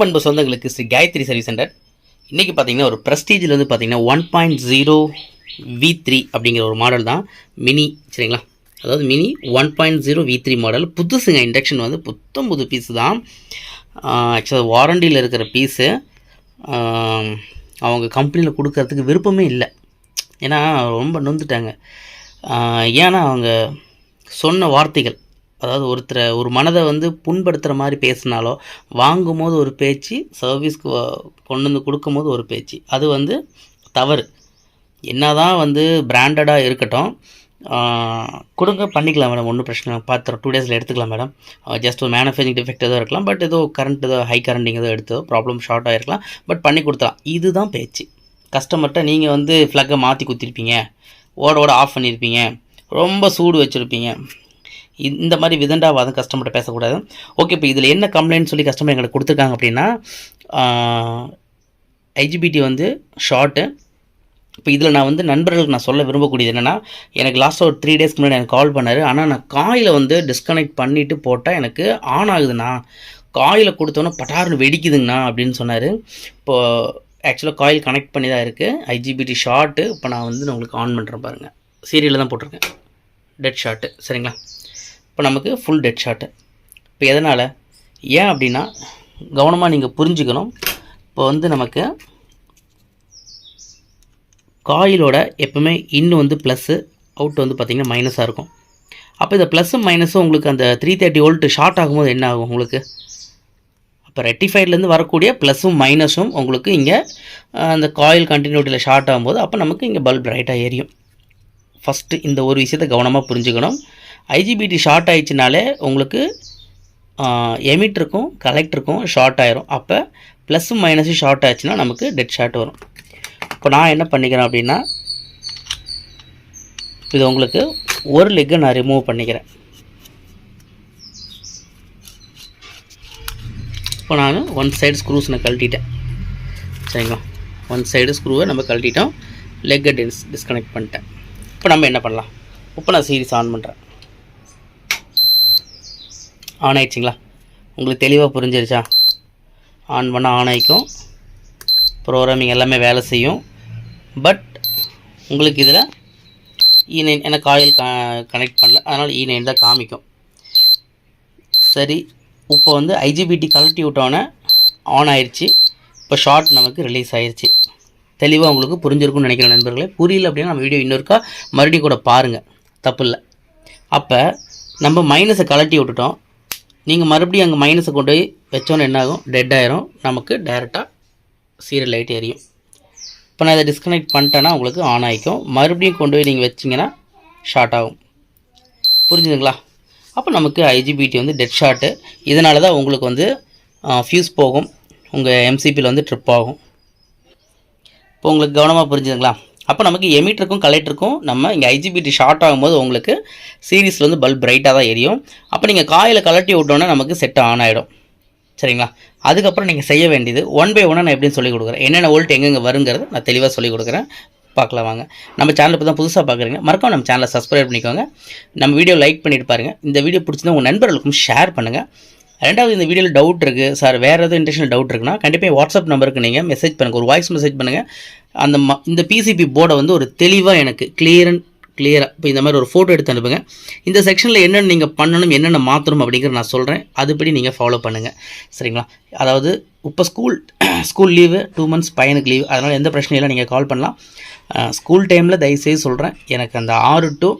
பண்பு சொந்தங்களுக்கு Sri Gayatri service centre. இன்றைக்கி பார்த்தீங்கன்னா ஒரு ப்ரெஸ்டீஜில் வந்து பார்த்தீங்கன்னா one point zero V three அப்படிங்கிற ஒரு மாடல் தான் மினி சரிங்களா? அதாவது mini one point zero V three model புதுசுங்க induction வந்து புத்தம் புது பீஸு தான். ஆக்சுவலாக வாரண்டியில் இருக்கிற பீஸு அவங்க கம்பெனியில் கொடுக்கறதுக்கு விருப்பமே இல்லை. ஏன்னா ரொம்ப நொந்துட்டாங்க. ஏன்னா அவங்க சொன்ன வார்த்தைகள் அதாவது ஒருத்தரை ஒரு மனதை வந்து புண்படுத்துகிற மாதிரி பேசினாலோ வாங்கும்போது ஒரு பேச்சு சர்வீஸ்க்கு கொண்டு வந்து கொடுக்கும்போது ஒரு பேச்சு. அது வந்து தவறு. என்ன தான் வந்து பிராண்டடாக இருக்கட்டும் கொடுங்க பண்ணிக்கலாம் மேடம் ஒன்றும் பிரச்சனை இல்லை. பார்த்துறோம் டூ டேஸில் எடுத்துக்கலாம் மேடம் ஜஸ்ட் ஒரு மேனுஃபேக்சரிங் டிஃபெக்ட் ஏதோ இருக்கலாம் பட் ஏதோ கரண்ட் ஏதோ ஹை கரண்டிங் ஏதோ எடுத்ததோ ப்ராப்ளம் ஷார்ட் ஆகிருக்கலாம் பட் பண்ணி கொடுத்தலாம் இதுதான் பேச்சு. கஸ்டமர்கிட்ட நீங்கள் வந்து ஃப்ளக்கை மாற்றி குத்திருப்பீங்க. ஓட ஓட ஆஃப் பண்ணியிருப்பீங்க ரொம்ப சூடு வச்சுருப்பீங்க. இந்த மாதிரி விதண்டாவாதம் கஸ்டமர்கிட்ட பேசக்கூடாது. ஓகே இப்போ இதில் என்ன கம்ப்ளைண்ட் சொல்லி கஸ்டமர் எங்களுக்கு கொடுத்துருக்காங்க அப்படின்னா ஐஜிபிடி வந்து ஷார்ட்டு இப்போ இதில் நான் வந்து நண்பர்களுக்கு நான் சொல்ல விரும்பக்கூடியது என்னென்னா எனக்கு லாஸ்ட்டாக ஒரு த்ரீ டேஸ்க்கு முன்னாடி எனக்கு கால் பண்ணார். ஆனால் நான் காயில் வந்து டிஸ்கனெக்ட் பண்ணிவிட்டு போட்டால் எனக்கு ஆன் ஆகுதுண்ணா. காயில் கொடுத்தோன்னே பட்டாருன்னு வெடிக்குதுங்கண்ணா அப்படின்னு சொன்னார். இப்போது ஆக்சுவலாக காயில் கனெக்ட் பண்ணி தான் இருக்குது ஐஜிபிடி ஷார்ட்டு இப்போ நான் வந்து நான் உங்களுக்கு ஆன் பண்ணுறேன் பாருங்கள் சீரியலில் தான் போட்டிருக்கேன். டெட் ஷார்ட்டு சரிங்களா? இப்போ நமக்கு ஃபுல் டெட் ஷாட்டு இப்போ எதனால்? ஏன் அப்படின்னா கவனமாக நீங்கள் புரிஞ்சுக்கணும். இப்போ வந்து நமக்கு காயிலோட எப்பவுமே இன்னும் வந்து ப்ளஸ்ஸு அவுட் வந்து பார்த்திங்கன்னா மைனஸாக இருக்கும். அப்போ இந்த ப்ளஸ்ஸும் மைனஸும் உங்களுக்கு அந்த த்ரீ தேர்ட்டி ஓல்ட்டு ஷார்ட் ஆகும்போது என்ன ஆகும் உங்களுக்கு? அப்போ ரெட்டிஃபைட்லேருந்து வரக்கூடிய ப்ளஸ்ஸும் மைனஸும் உங்களுக்கு இங்கே அந்த காயில் கண்டினியூட்டியில் ஷார்ட் ஆகும்போது அப்போ நமக்கு இங்கே பல்ப் ரைட்டாக எரியும். ஃபஸ்ட்டு இந்த ஒரு விஷயத்தை கவனமாக புரிஞ்சுக்கணும். ஐஜிபிடி ஷார்ட் ஆயிடுச்சுனாலே உங்களுக்கு எமிட்ருக்கும் கலெக்டருக்கும் ஷார்ட் ஆயிரும். அப்போ ப்ளஸ்ஸும் மைனஸும் ஷார்ட் ஆச்சுன்னா நமக்கு டெட் ஷார்ட் வரும். இப்போ நான் என்ன பண்ணிக்கிறேன் அப்படின்னா இது உங்களுக்கு ஒரு லெக்கை நான் ரிமூவ் பண்ணிக்கிறேன். இப்போ நான் ஒன் சைடு ஸ்க்ரூஸ் நான் கழட்டிட்டேன். சரிங்களா? ஒன் சைடு ஸ்க்ரூவை நம்ம கழட்டிட்டோம். லெக்கை டிஸ் டிஸ்கனெக்ட் பண்ணிட்டேன். இப்போ நம்ம என்ன பண்ணலாம்? இப்போ நான் சீரிஸ் ஆன் பண்ணுறேன் ஆன் ஆயிடுச்சிங்களா? உங்களுக்கு தெளிவாக புரிஞ்சிருச்சா? ஆன் பண்ணால் ஆன் ஆகிக்கும் ப்ரோக்ராமிங் எல்லாமே வேலை செய்யும். பட் உங்களுக்கு இதில் இ நைன் ஏன்னா காயில் க கனெக்ட் பண்ணல. அதனால் இ e நைன் தான் காமிக்கும். சரி இப்போ வந்து ஐஜிபிடி கழட்டி விட்டோன்னே ஆன் ஆயிடுச்சு இப்போ ஷார்ட் நமக்கு ரிலீஸ் ஆயிடுச்சு தெளிவாக உங்களுக்கு புரிஞ்சிருக்கும்னு நினைக்கிறேன் நண்பர்களே. புரியல அப்படின்னா நம்ம வீடியோ இன்னொருக்கா மறுபடியும் கூட பாருங்கள் தப்பு இல்லை. அப்போ நம்ம மைனஸை கழட்டி விட்டுட்டோம். நீங்கள் மறுபடியும் அங்கே மைனஸை கொண்டு போய் வச்சோன்னு என்ன ஆகும் டெட் ஆயிரும். நமக்கு டைரெக்டாக சீரியல் லைட் எரியும். இப்போ நான் இதை டிஸ்கனெக்ட் பண்ணிட்டேன்னா உங்களுக்கு ஆன் ஆகிக்கும் மறுபடியும் கொண்டு போய் நீங்கள் வச்சிங்கன்னா ஷார்ட் ஆகும். புரிஞ்சுதுங்களா? அப்போ நமக்கு ஐஜிபிடி வந்து டெட் ஷாட்டு இதனால தான் உங்களுக்கு வந்து ஃபியூஸ் போகும். உங்கள் எம்சிபியில் வந்து ட்ரிப் ஆகும். இப்போ உங்களுக்கு கவனமாக புரிஞ்சுதுங்களா? அப்போ நமக்கு எமிட்டருக்கும் கலெக்டருக்கும் நம்ம இங்கே ஐஜிபிடி ஷார்ட் ஆகும்போது உங்களுக்கு சீரீஸில் வந்து பல்ப் பிரைட்டாக தான் எரியும். அப்போ நீங்கள் காயில் கலட்டி விட்டோன்னே நமக்கு செட் ஆன் ஆகிடும் சரிங்களா? அதுக்கப்புறம் நீங்கள் செய்ய வேண்டியது ஒன் பை ஒன்னாக நான் எப்படின்னு சொல்லிக் கொடுக்குறேன். என்னென்ன வோல்ட் எங்கெங்கே வருங்கிறது நான் தெளிவாக சொல்லி கொடுக்குறேன். பார்க்கலாம் வாங்க. நம்ம சேனல் இப்போ தான் புதுசாக பார்க்குறீங்க. மறக்காம நம்ம சேனலை சப்ஸ்கிரைப் பண்ணிக்கோங்க. நம்ம வீடியோ லைக் பண்ணிட்டு பாருங்கள் இந்த வீடியோ பிடிச்சிருந்தா உங்கள் நண்பர்களுக்கும் ஷேர் பண்ணுங்கள் ரெண்டாவது இந்த வீடியோவில் டவுட் இருக்குது சார் வேறு எதுவும் இன்டர்ஷனல் டவுட் இருக்குன்னா கண்டிப்பாக வாட்ஸ்அப் நம்பருக்கு நீங்கள் மெசேஜ் பண்ணுங்கள் ஒரு வாய்ஸ் மெசேஜ் பண்ணுங்கள் அந்த ம இந்த பிசிபி போர்டை வந்து ஒரு தெளிவாக எனக்கு கிளியர் அண்ட் கிளியராக இப்போ இந்த மாதிரி ஒரு ஃபோட்டோ எடுத்து அனுப்புங்க. இந்த செக்ஷனில் என்னென்ன நீங்கள் பண்ணணும் என்னென்ன மாற்றணும் அப்படிங்கிற நான் சொல்கிறேன் அதுபடி நீங்கள் ஃபாலோ பண்ணுங்கள் சரிங்களா? அதாவது இப்போ school school leave two months பையனுக்கு லீவு அதனால் எந்த பிரச்சனையும் இல்லை நீங்கள் கால் பண்ணலாம். ஸ்கூல் டைமில் தயவுசெய்து சொல்கிறேன் எனக்கு அந்த ஆறு டு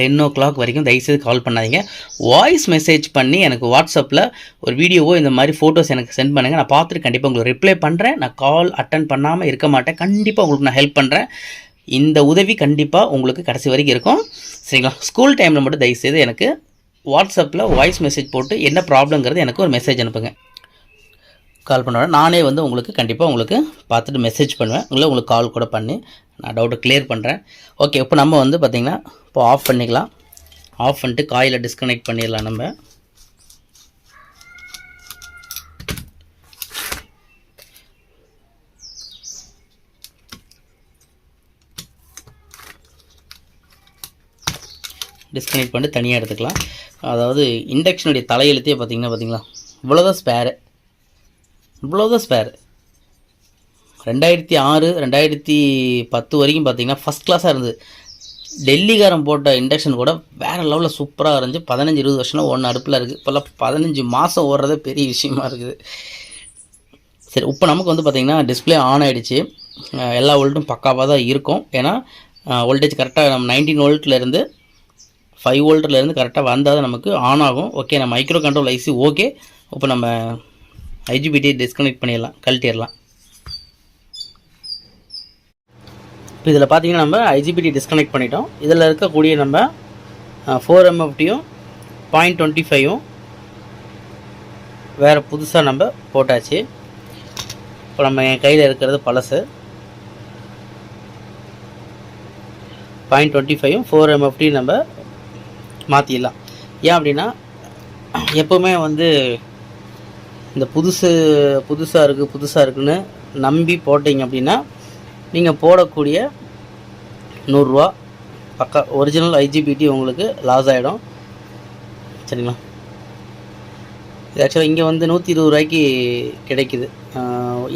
டென் ஓ கிளாக் வரைக்கும் தயவுசெய்து கால் பண்ணாதீங்க. வாய்ஸ் மெசேஜ் பண்ணி எனக்கு வாட்ஸ்அப்பில் ஒரு வீடியோவோ இந்த மாதிரி ஃபோட்டோஸ் எனக்கு சென்ட் பண்ணுங்கள் நான் பார்த்துட்டு கண்டிப்பாக உங்களுக்கு ரிப்ளை பண்ணுறேன் நான் கால் அட்டன் பண்ணாமல் இருக்க மாட்டேன். கண்டிப்பாக உங்களுக்கு நான் ஹெல்ப் பண்ணுறேன் இந்த உதவி கண்டிப்பாக உங்களுக்கு கடைசி வரைக்கும் இருக்கும். சரிங்களா? ஸ்கூல் டைமில் மட்டும் தயவுசெய்து எனக்கு வாட்ஸ்அப்பில் வாய்ஸ் மெசேஜ் போட்டு என்ன ப்ராப்ளங்கிறது எனக்கு ஒரு மெசேஜ் அனுப்புங்க. கால் பண்ணுவேன் நானே வந்து உங்களுக்கு கண்டிப்பாக உங்களுக்கு பார்த்துட்டு மெசேஜ் பண்ணுவேன். இல்லை உங்களுக்கு கால் கூட பண்ணி நான் டவுட்டை க்ளியர் பண்ணுறேன் ஓகே இப்போ நம்ம வந்து பார்த்திங்கன்னா இப்போ ஆஃப் பண்ணிக்கலாம். ஆஃப் பண்ணிட்டு காயில் டிஸ்கனெக்ட் பண்ணிடலாம் நம்ம. டிஸ்கனெக்ட் பண்ணிட்டு தனியாக எடுத்துக்கலாம். அதாவது இண்டக்ஷனுடைய தலையெழுத்தே பார்த்திங்கன்னா பார்த்திங்களா? இவ்வளோதான் ஸ்பேரு இவ்வளோதான் ஸ்பேர் ரெண்டாயிரத்தி ஆறு ரெண்டாயிரத்தி பத்து வரைக்கும் பார்த்தீங்கன்னா ஃபஸ்ட் கிளாஸாக இருந்தது. டெல்லிக்காரன் போட்ட இண்டக்ஷன் கூட வேறு லெவலில் சூப்பராக இருந்துச்சு. பதினஞ்சு இருபது வருஷம்லாம் ஒன்று அடுப்பில் இருக்குது இப்போல்லாம் பதினஞ்சு மாதம் ஓடுறதே பெரிய விஷயமா இருக்குது. சரி இப்போ நமக்கு வந்து பார்த்திங்கன்னா டிஸ்பிளே ஆன் ஆகிடுச்சு எல்லா வோல்ட்டும் பக்காவாக தான் இருக்கும். ஏன்னா வோல்டேஜ் கரெக்டாக நம்ம நைன்டீன் வோல்ட்லேருந்து ஃபைவ் வோல்ட்லேருந்து கரெக்டாக வந்தால் தான் நமக்கு ஆன் ஆகும். ஓகே நம்ம மைக்ரோ கண்ட்ரோல் ஐசி ஓகே இப்போ நம்ம ஐஜிபிடி டிஸ்கனெக்ட் பண்ணிடலாம் கழட்டிடலாம். இப்போ இதில் பார்த்தீங்கன்னா நம்ம ஐஜிபிடி டிஸ்கனெக்ட் பண்ணிட்டோம். இதில் இருக்கக்கூடிய நம்ம ஃபோர் எம்எஃப்டியும் பாயிண்ட் டுவெண்ட்டி ஃபைவும் வேறு புதுசாக நம்ம போட்டாச்சு. இப்போ நம்ம என் கையில் இருக்கிறது பழசு. பாயிண்ட் டுவெண்ட்டி ஃபைவும் ஃபோர் எம்எஃப்டி நம்ம மாற்றிடலாம் ஏன் அப்படின்னா எப்போவுமே வந்து இந்த புதுசு புதுசாக இருக்குது புதுசாக இருக்குன்னு நம்பி போட்டிங்க அப்படின்னா நீங்கள் போடக்கூடிய நூறுரூவா பக்கா ஒரிஜினல் ஐஜிபிடி உங்களுக்கு லாஸ் ஆகிடும் சரிங்களா? இது ஆக்சுவலாக இங்கே வந்து நூற்றி இருபது ரூபாய்க்கு கிடைக்குது.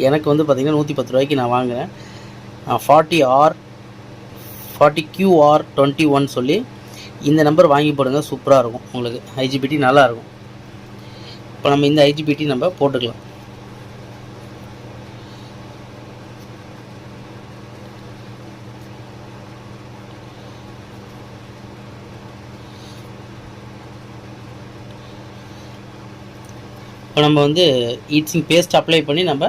எனக்கு வந்து பார்த்திங்கன்னா நூற்றி பத்து ரூபாய்க்கு நான் வாங்குகிறேன் forty R forty QR twenty one சொல்லி இந்த நம்பர் வாங்கி போடுங்க சூப்பராக இருக்கும் உங்களுக்கு. ஐஜிபிடி நல்லாயிருக்கும் இப்போ நம்ம இந்த ஐஜிபிடி நம்ம போட்டுக்கலாம். இப்போ நம்ம வந்து ஈச்சிங் பேஸ்ட் அப்ளை பண்ணி நம்ம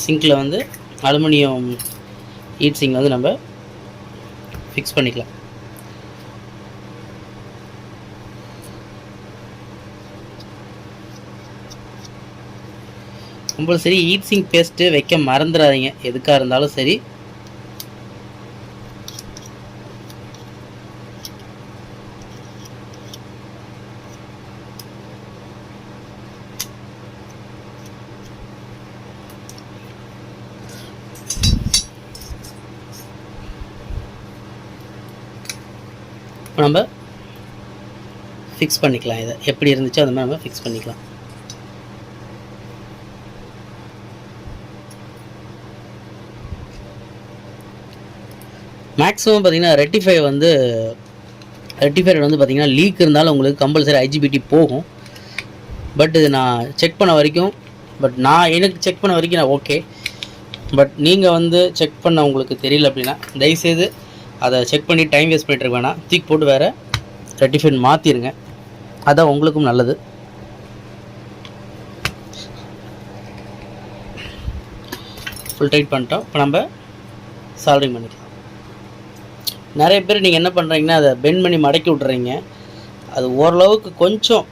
சிங்கில் வந்து அலுமினியம் ஈட்சிங் வந்து நம்ம ஃபிக்ஸ் பண்ணிக்கலாம். கம்பல்சரி சரி சிங் பேஸ்ட்டு வைக்க மறந்துடாதீங்க எதுக்காக இருந்தாலும் சரி. இப்போ நம்ம ஃபிக்ஸ் பண்ணிக்கலாம் இதை. எப்படி இருந்துச்சோ அந்த மாதிரி நம்ம ஃபிக்ஸ் பண்ணிக்கலாம். மேக்ஸிமம் பார்த்தீங்கன்னா ரெட்டிஃபை வந்து ரெட்டிஃபைட் வந்து பார்த்திங்கன்னா லீக் இருந்தாலும் உங்களுக்கு கம்பல்சரி ஐஜிபிடி போகும். பட் இது நான் செக் பண்ண வரைக்கும் பட் நான் எனக்கு செக் பண்ண வரைக்கும் நான் ஓகே பட் நீங்கள் வந்து செக் பண்ண உங்களுக்கு தெரியல அப்படின்னா தயவுசெய்து அதை செக் பண்ணி டைம் வேஸ்ட் பண்ணிட்டு இருக்க வேணாம். தூக்கி போட்டு வேறு ரெட்டிஃபைன் மாற்றிடுங்க அதான் உங்களுக்கும் நல்லது. ஃபுல் டைட் பண்ணிட்டோம். இப்போ நம்ம சால்விங் பண்ணிக்கலாம். நிறைய பேர் நீங்கள் என்ன பண்ணுறீங்கன்னா அதை பெண்ட் பண்ணி மடக்கி விட்றீங்க அது ஓரளவுக்கு கொஞ்சம்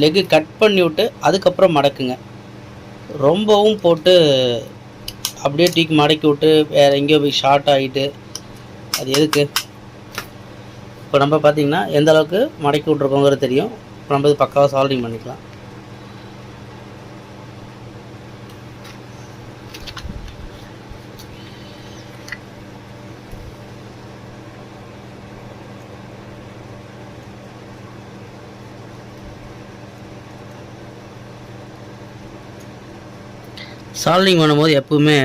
லெக்கு கட் பண்ணி விட்டு அதுக்கப்புறம் மடக்குங்க. ரொம்பவும் போட்டு அப்படியே டீக்கு மடக்கி விட்டு வேறு எங்கேயோ போய் ஷார்ட் ஆகிட்டு அது எதுக்கு? இப்போ நம்ம பார்த்திங்கன்னா எந்த அளவுக்கு மடக்கி விட்ருக்கோங்கிறது தெரியும். இப்போ நம்ம இது பக்காவாக சால்விங் பண்ணிக்கலாம். சால்விங் பண்ணும்போது எப்பவுமே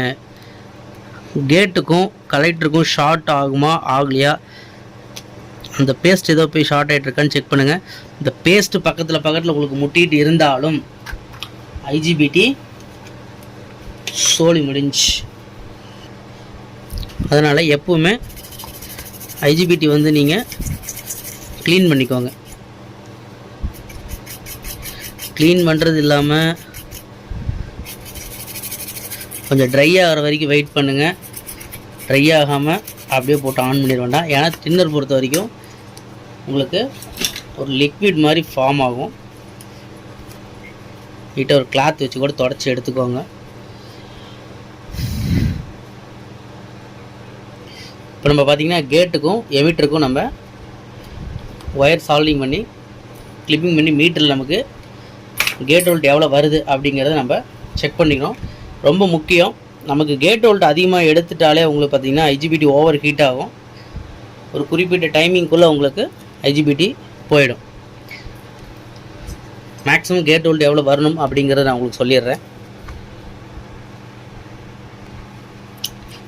கேட்டுக்கும் கலெக்டருக்கும் ஷார்ட் ஆகுமா ஆகலையா? அந்த பேஸ்ட் ஏதோ போய் ஷார்ட் ஆகிட்டு இருக்கான்னு செக் பண்ணுங்கள் இந்த பேஸ்ட்டு பக்கத்தில் பக்கத்தில் உங்களுக்கு முட்டிட்டு இருந்தாலும் ஐஜிபிடி சோழி முடிஞ்சு. அதனால் எப்போவுமே ஐஜிபிடி வந்து நீங்கள் க்ளீன் பண்ணிக்கோங்க. க்ளீன் பண்ணுறது இல்லாமல் கொஞ்சம் ட்ரை ஆகிற வரைக்கும் வெயிட் பண்ணுங்கள் ட்ரை ஆகாமல் அப்படியே போட்டு ஆன் பண்ணிட வேண்டாம். ஏன்னா டின்னர் பொறுத்த வரைக்கும் உங்களுக்கு ஒரு லிக்விட் மாதிரி ஃபார்ம் ஆகும். நீட்டாக ஒரு கிளாத் வச்சு கூட தொடச்சி எடுத்துக்கோங்க. இப்போ நம்ம பார்த்தீங்கன்னா கேட்டுக்கும் எமிட்டருக்கும் நம்ம ஒயர் சால்விங் பண்ணி கிளிப்பிங் பண்ணி மீட்டரில் நமக்கு கேட் வோல்ட் எவ்வளோ வருது அப்படிங்கிறத நம்ம செக் பண்ணிக்கிறோம் ரொம்ப முக்கியம். நமக்கு கேட் வோல்ட் அதிகமாக எடுத்துட்டாலே உங்களுக்கு பார்த்தீங்கன்னா ஐஜிபிடி ஓவர் ஹீட் ஆகும். ஒரு குறிப்பிட்ட டைமிங்குள்ளே உங்களுக்கு ஐஜிபிடி போயிடும். மேக்ஸிமம் கேட் வோல்ட் எவ்வளோ வரணும் அப்படிங்கிறத நான் உங்களுக்கு சொல்லிடுறேன்.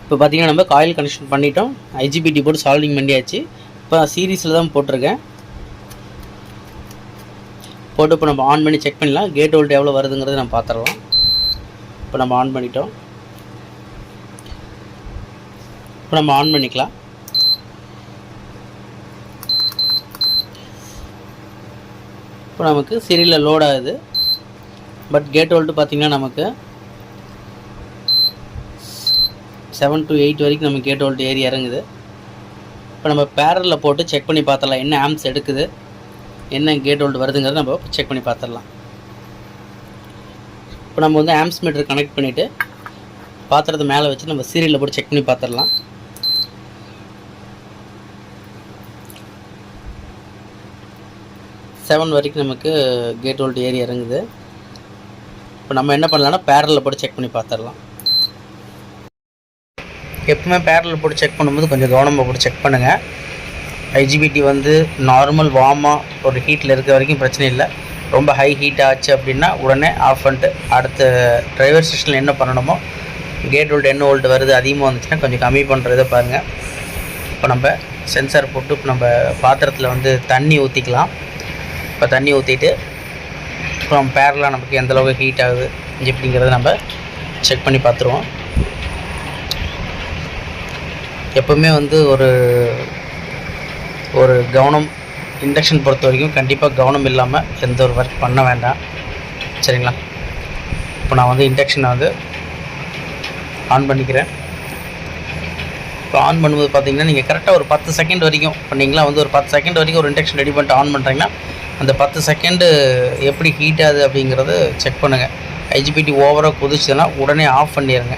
இப்போ பார்த்தீங்கன்னா நம்ம காயில் கனெக்ஷன் பண்ணிட்டோம். ஐஜிபிடி போட்டு சால்விங் பண்ணியாச்சு. இப்போ சீரீஸில் தான் போட்டிருக்கேன். போட்டு இப்போ நம்ம ஆன் பண்ணி செக் பண்ணலாம் கேட் வோல்ட் எவ்வளோ வருதுங்கிறத நம்ம பார்த்துடலாம். இப்போ நம்ம ஆன் பண்ணிட்டோம். இப்போ நம்ம ஆன் பண்ணிக்கலாம். இப்போ நமக்கு சீரியலில் லோட் ஆகுது. பட் கேட் ஹோல்டு பார்த்திங்கன்னா நமக்கு செவன் டு எயிட் வரைக்கும் நம்ம கேட் ஹோல்டு ஏறி இறங்குது. இப்போ நம்ம பேரலில் போட்டு செக் பண்ணி பார்த்துடலாம். என்ன ஆம்ஸ் எடுக்குது? என்ன கேட் ஹோல்டு வருதுங்கிறத நம்ம செக் பண்ணி பார்த்துடலாம். இப்போ நம்ம வந்து ஆம்ஸ் மீட்டர் கனெக்ட் பண்ணிவிட்டு பாத்திரத்தை மேலே வச்சு நம்ம சீரியலில் போட்டு செக் பண்ணி பார்த்துடலாம். செவன் வரைக்கும் நமக்கு கேட் வோல்ட் ஏறி இறங்குது. இப்போ நம்ம என்ன பண்ணலாம்னா பேரலில் போட்டு செக் பண்ணி பார்த்துடலாம் எப்பவுமே பேரலில் போட்டு செக் பண்ணும்போது கொஞ்சம் கவனமாக போட்டு செக் பண்ணுங்கள் ஐஜிபிடி வந்து நார்மல் வார்மாக ஒரு ஹீட்டில் இருக்க வரைக்கும் பிரச்சனை இல்லை. ரொம்ப ஹை ஹீட் ஆச்சு அப்படின்னா உடனே ஆஃப் பண்ணிட்டு அடுத்த டிரைவர் ஸ்டேஷனில் என்ன பண்ணணுமோ கேட் ஓல்டு என்ன ஓல்டு வருது அதிகமாக வந்துச்சுன்னா கொஞ்சம் கம்மி பண்ணுறதை பாருங்கள் இப்போ நம்ம சென்சார் போட்டு இப்போ நம்ம பாத்திரத்தில் வந்து தண்ணி ஊற்றிக்கலாம் இப்போ தண்ணி ஊற்றிட்டு அப்புறம் பேரலாக நமக்கு எந்த அளவுக்கு ஹீட் ஆகுது எப்படிங்கிறத நம்ம செக் பண்ணி பார்த்துருவோம். எப்போவுமே வந்து ஒரு ஒரு கவனம் இண்டக்ஷன் பொறுத்த வரைக்கும் கண்டிப்பாக கவனம் இல்லாமல் எந்த ஒரு ஒர்க் பண்ண வேண்டாம். சரிங்களா? இப்போ நான் வந்து இண்டக்ஷனை வந்து ஆன் பண்ணிக்கிறேன். இப்போ ஆன் பண்ணும்போது பார்த்தீங்கன்னா நீங்கள் கரெக்டாக ஒரு பத்து செகண்ட் வரைக்கும் இப்போ நீங்களாம் வந்து ஒரு பத்து செகண்ட் வரைக்கும் ஒரு இண்டக்ஷன் ரெடி பண்ணிட்டு ஆன் பண்ணுறீங்கன்னா அந்த பத்து செகண்டு எப்படி ஹீட் ஆகுது அப்படிங்கிறத செக் பண்ணுங்கள் ஐஜிபிடி ஓவராக குதிச்சுன்னா உடனே ஆஃப் பண்ணிடுங்க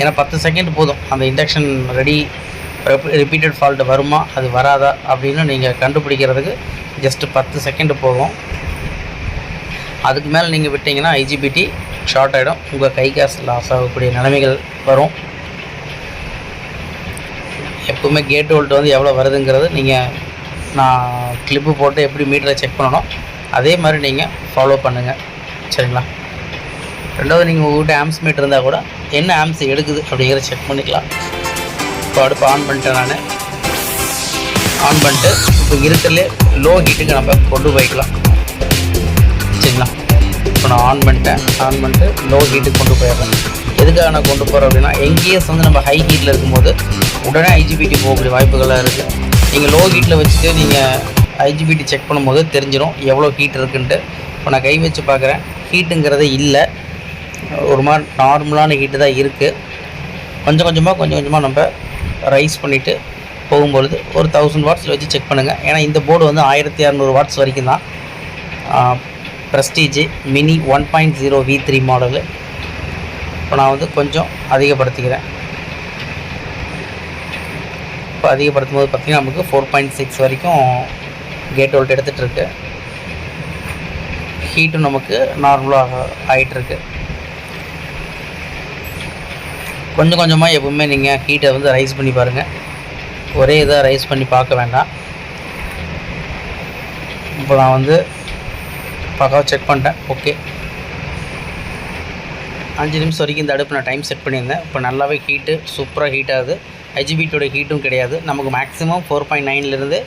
ஏன்னா பத்து செகண்ட் போதும். அந்த இண்டக்ஷன் ரெடி ரிப்பீட்டட் ஃபால்ட் வருமா அது வராதா அப்படின்னு நீங்கள் கண்டுபிடிக்கிறதுக்கு ஜஸ்ட்டு பத்து செகண்டு போகும் அதுக்கு மேலே நீங்கள் விட்டிங்கன்னா ஐஜிபிடி ஷார்ட் ஆகிடும் உங்கள் கை காசு லாஸ் ஆகக்கூடிய நிலைமைகள் வரும். எப்போவுமே கேட் வோல்ட் வந்து எவ்வளோ வருதுங்கிறது நீங்கள் நான் கிளிப்பு போட்டு எப்படி மீட்டரை செக் பண்ணணும் அதே மாதிரி நீங்கள் ஃபாலோ பண்ணுங்கள் சரிங்களா? ரெண்டாவது நீங்கள் உங்கள்கிட்ட ஆம்ஸ் மீட்டர் இருந்தால் கூட என்ன ஆம்ஸ் எடுக்குது அப்படிங்கிறத செக் பண்ணிக்கலாம். இப்போ அடுப்பு ஆன் பண்ணிட்டேன் நான். ஆன் பண்ணிட்டு இப்போ இருக்கிறதுலே லோ ஹீட்டுக்கு நம்ம கொண்டு போய்க்கலாம். சரிங்களா? இப்போ நான் ஆன் பண்ணிட்டேன். ஆன் பண்ணிட்டு லோ ஹீட்டுக்கு கொண்டு போயிடுறேன். எதுக்காக நான் கொண்டு போகிறேன் அப்படின்னா எங்கேயே வந்து நம்ம ஹை ஹீட்டில் இருக்கும்போது உடனே ஐஜிபிடி போகக்கூடிய வாய்ப்புகளாக இருக்குது நீங்கள் லோ ஹீட்டில் வச்சுட்டு நீங்கள் ஐஜிபிடி செக் பண்ணும்போது தெரிஞ்சிடும் எவ்வளோ ஹீட் இருக்குன்ட்டு. இப்போ நான் கை வச்சு பார்க்குறேன் ஹீட்டுங்கிறதே இல்லை. ஒரு மாதிரி நார்மலான ஹீட்டு தான் இருக்குது கொஞ்சம் கொஞ்சமாக கொஞ்சம் கொஞ்சமாக நம்ம ரைஸ் பண்ணிவிட்டு போகும்பொழுது ஒரு தௌசண்ட் வாட்ஸில் வச்சு செக் பண்ணுங்கள் ஏன்னா இந்த போர்டு வந்து ஆயிரத்தி இரநூறு வாட்ஸ் வரைக்கும் தான். Prestige mini one point zero V three model இப்போ நான் வந்து கொஞ்சம் அதிகப்படுத்திக்கிறேன். இப்போ அதிகப்படுத்தும் போது பார்த்திங்கன்னா நமக்கு ஃபோர் பாயிண்ட் சிக்ஸ் வரைக்கும் கேட் வோல்ட் எடுத்துகிட்ருக்கு. ஹீட்டும் நமக்கு நார்மலாக ஆகிட்டுருக்கு கொஞ்சம் கொஞ்சமாக எப்பவுமே நீங்கள் ஹீட்டை வந்து ரைஸ் பண்ணி பாருங்கள் ஒரே இதாக ரைஸ் பண்ணி பார்க்க வேண்டாம். இப்போ நான் வந்து பக்காவாக செக் பண்ணிட்டேன். ஓகே அஞ்சு நிமிஷம் வரைக்கும் இந்த அடுப்பு நான் டைம் செட் பண்ணியிருந்தேன். இப்போ நல்லாவே ஹீட்டு சூப்பராக ஹீட் ஆகுது. ஐஜிபிட்டோட ஹீட்டும் கிடையாது. நமக்கு மேக்ஸிமம் ஃபோர் பாயிண்ட் நைன்லேருந்து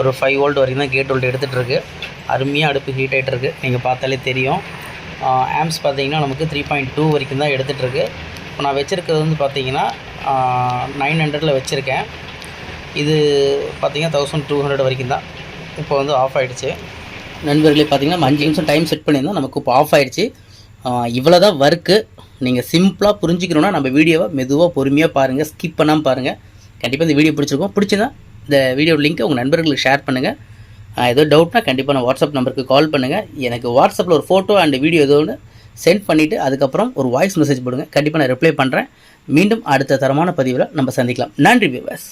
ஒரு ஃபைவ் வோல்ட் வரைக்கும் தான் கேட் வோல்ட் எடுத்துகிட்ருக்கு அருமையாக அடுப்பு ஹீட் ஆகிட்டுருக்கு நீங்கள் பார்த்தாலே தெரியும். ஆம்ஸ் பார்த்தீங்கன்னா நமக்கு த்ரீ பாயிண்ட் டூ வரைக்கும் தான் எடுத்துகிட்ருக்கு இப்போ நான் வச்சுருக்கிறது வந்து பார்த்தீங்கன்னா நைன் ஹண்ட்ரடில் வச்சுருக்கேன். இது பார்த்தீங்கன்னா தௌசண்ட் டூ ஹண்ட்ரட் வரைக்கும் தான் இப்போ வந்து ஆஃப் ஆகிடுச்சு நண்பர்களே பார்த்தீங்கன்னா அஞ்சு நிமிஷம் டைம் செட் பண்ணியிருந்தோம். நமக்கு இப்போ ஆஃப் ஆகிடுச்சு இவ்வளோ தான் ஒர்க்கு நீங்கள் சிம்பிளாக புரிஞ்சுக்கணுன்னா நம்ம வீடியோவை மெதுவாக பொறுமையாக பாருங்கள் ஸ்கிப் பண்ணாமல் பாருங்கள் கண்டிப்பாக இந்த வீடியோ பிடிச்சிருக்கோம். பிடிச்சதா இந்த வீடியோ லிங்க்கை உங்கள் நண்பர்களுக்கு ஷேர் பண்ணுங்கள் ஏதோ டவுட்னா கண்டிப்பாக நான் வாட்ஸ்அப் நம்பருக்கு கால் பண்ணுங்கள் எனக்கு வாட்ஸ்அப்பில் ஒரு ஃபோட்டோ அண்ட் வீடியோ ஏதோ ஒன்று சென்ட் பண்ணிவிட்டு அதுக்கப்புறம் ஒரு வாய்ஸ் மெசேஜ் போடுங்க. கண்டிப்பாக நான் ரிப்ளை பண்ணுறேன் மீண்டும் அடுத்த தரமான பதிவில் நம்ம சந்திக்கலாம். நன்றி விவாஸ்